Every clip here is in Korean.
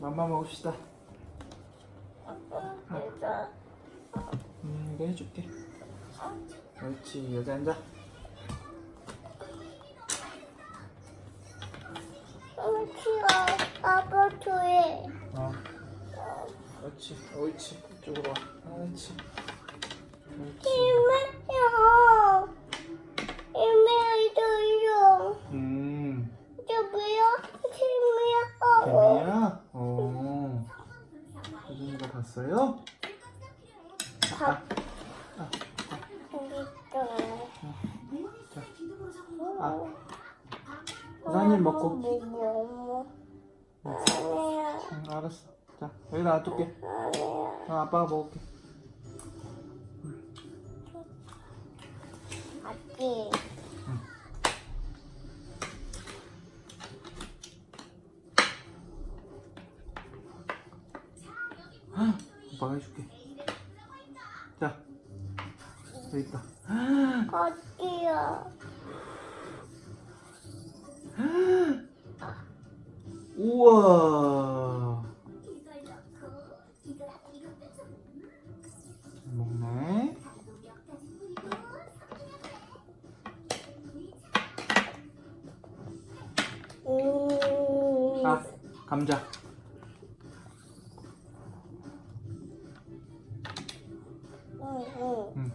맘마 먹읍시다. 내가 음, 이거 해줄게. 그렇지, 여기 앉아. 싫어. 아빠 좋아해. 어. 그렇지, 옳지. 이쪽으로 와. 그렇지. 그렇지. 이메요. 이메요. 음, 저 뭐야? 이메요. 개미야? 봤어요? 밥. 아, 여기 자. 아, 우사님 먹고. 아니야. 응, 알았어. 자, 여기다 놔둘게. 어, 아빠가 먹을게. 아기. 아빠가 해줄게. 자, 여기 있다. 아기야. 우와. 먹네. 음. 아, 감자.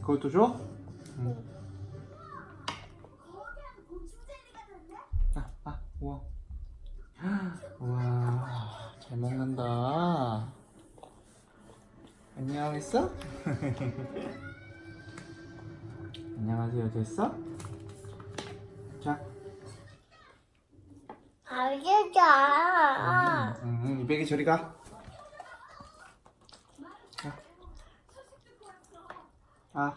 그것도 줘? 응. 아, 아, 우와. 우와, 잘 먹는다. 안녕 했어? 안녕하세요, 됐어? 자, 알겠다. 응, 응, 이 베개 저리 가. 아.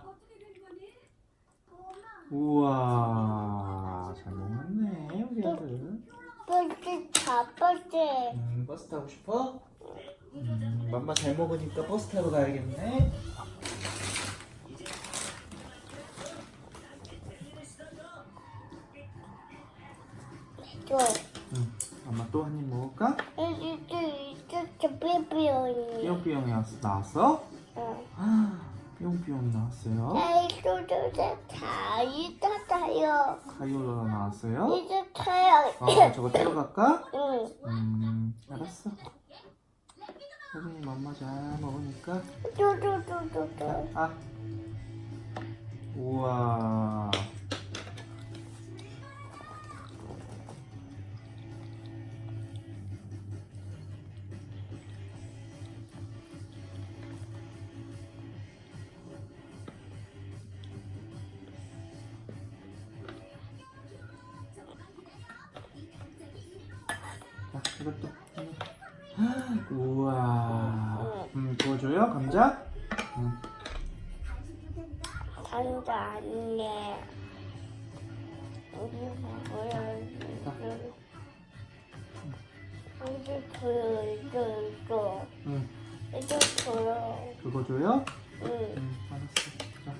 우와, 잘 먹었네, 우리 아들. 버스 잡았지. 음, 버스 타고 싶어? 음, 맘마 잘 먹으니까 버스 타러 가야겠네. 또. 응, 엄마 또 한 입 먹을까? 이제 이제 저 베비언이. 삐용삐용이 왔- 나왔어? 응. 아, 삐용삐용이 나왔어요. 아이소도 다 타요. 카이올라가 나왔어요. 이제 타요. 어, 저거 들어갈까? 응. 음, 알았어. 혜진이 맘마 잘 먹으니까. 또또또또또. 아. 우와. 헉, 우와. 음, 그거 줘요? 감자? 음. 단도 아니네. 뭐야? 이제 줘요. 이제 이거. 응. 이제 줘요. 그거 줘요? 응. 응, 알았어. 자.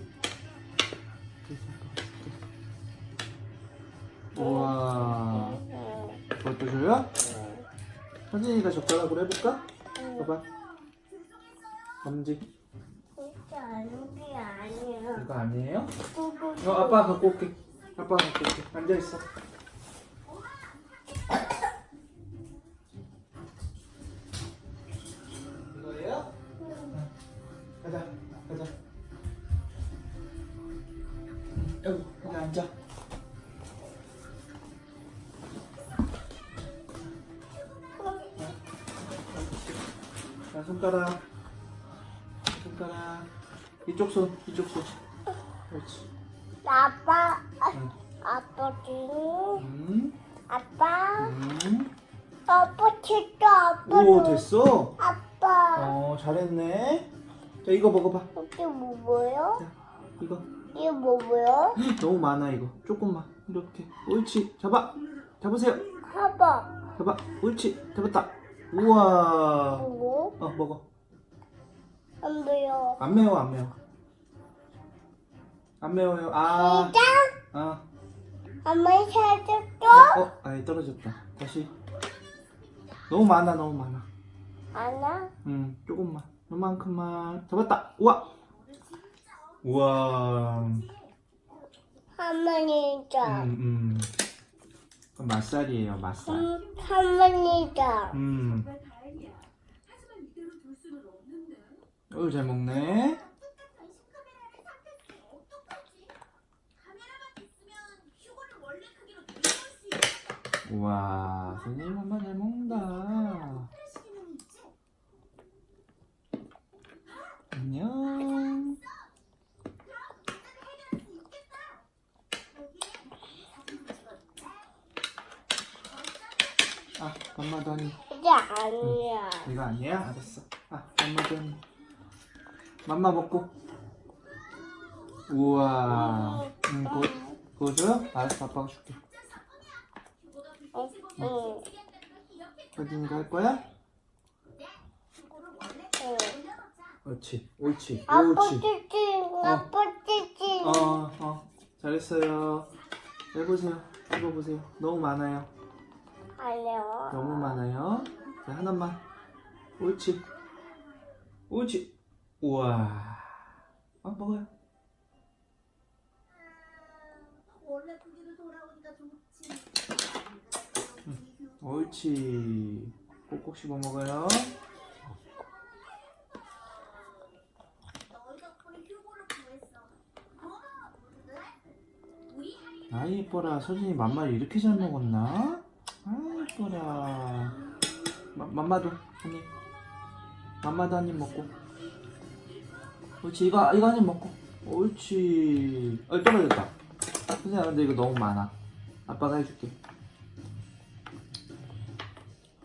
이거. 우와. 응. 그것도 줘요? 서진이가 젓가락으로 해볼까? 응. 봐봐. 검지. 진짜 아는 게 아니야. 이거 아니에요? 또또 어, 아빠 갖고 올게. 아빠 갖고 올게. 앉아 있어. 이거예요? 응. 가자, 가자. 여기, 여기 앉아. 손가락. 손가락. 이쪽 손, 이쪽 손. 그렇지. 아빠, 응. 아빠 지 음, 아빠, 음. 아빠 진짜 아빠. 오, 됐어? 아빠. 어, 잘했네. 자, 이거 먹어봐. 이게 뭐 뭐요? 자, 이거. 이게 뭐 뭐요? 너무 많아, 이거. 조금만. 이렇게. 옳지. 잡아. 잡으세요. 봐봐. 잡아. 옳지. 잡았다. 우와. 뭐? 어, 먹어. 안 돼요. 안 매워, 안 매워. 안 매워요. 아. 시작. 아. 엄마 살짝 또. 어, 아니, 떨어졌다. 다시. 너무 많아, 너무 많아. 하나, 응, 조금만. 요만큼만. 잡았다. 우와. 우와. 할머니다. 음, 음. 맛살이에요, 맛살. 음, 할머니다. 음. 어우, 잘 먹네. 우와, 선생님 엄마 잘 먹는다. 안녕. 아, 엄마도 하니. 이제 아니야. 이거 아니야? 알았어. 아, 엄마도 하니. 맘마 먹고. 우와. 응, 그거, 그거 줘요? 알았어, 아빠가 줄게. 응, 응, 어딘가 할 거야? 응. 옳지, 옳지, 아빠 옳지. 찌찌, 아빠 찌찌. 어, 어, 잘했어요. 해보세요. 해봐보세요. 너무 많아요. 아니요. 너무 많아요. 자, 하나만. 옳지. 옳지. 우와. 아, 먹어요. 원래 돌아오니까 좋지. 옳지. 꼭꼭 씹어 먹어요. 너희 덕분에 휴고를 구했어. 고마워, 모두들. 우리 할 아, 이뻐라. 서진이 맘마를 이렇게 잘 먹었나? 아, 이뻐라. 마, 맘마도 한 입. 맘마도 한입 먹고. 옳지. 이거, 이거 한입 먹고. 옳지. 어, 떨어졌다. 선생님, 근데 이거 너무 많아. 아빠가 해줄게.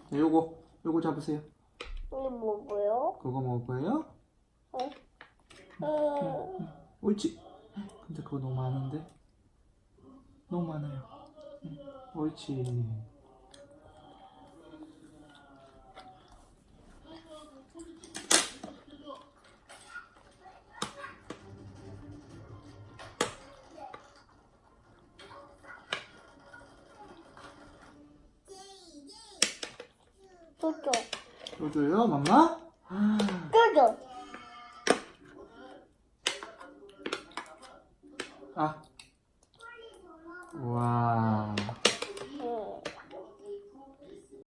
자, 요거, 요거 잡으세요. 이거 뭐고요? 그거 먹을 거예요? 응. 옳지. 근데 그거 너무 많은데? 너무 많아요. 응, 옳지. 쪼쪼. 또 줘요, 맘마? 아, 쪼쪼. 아. 와.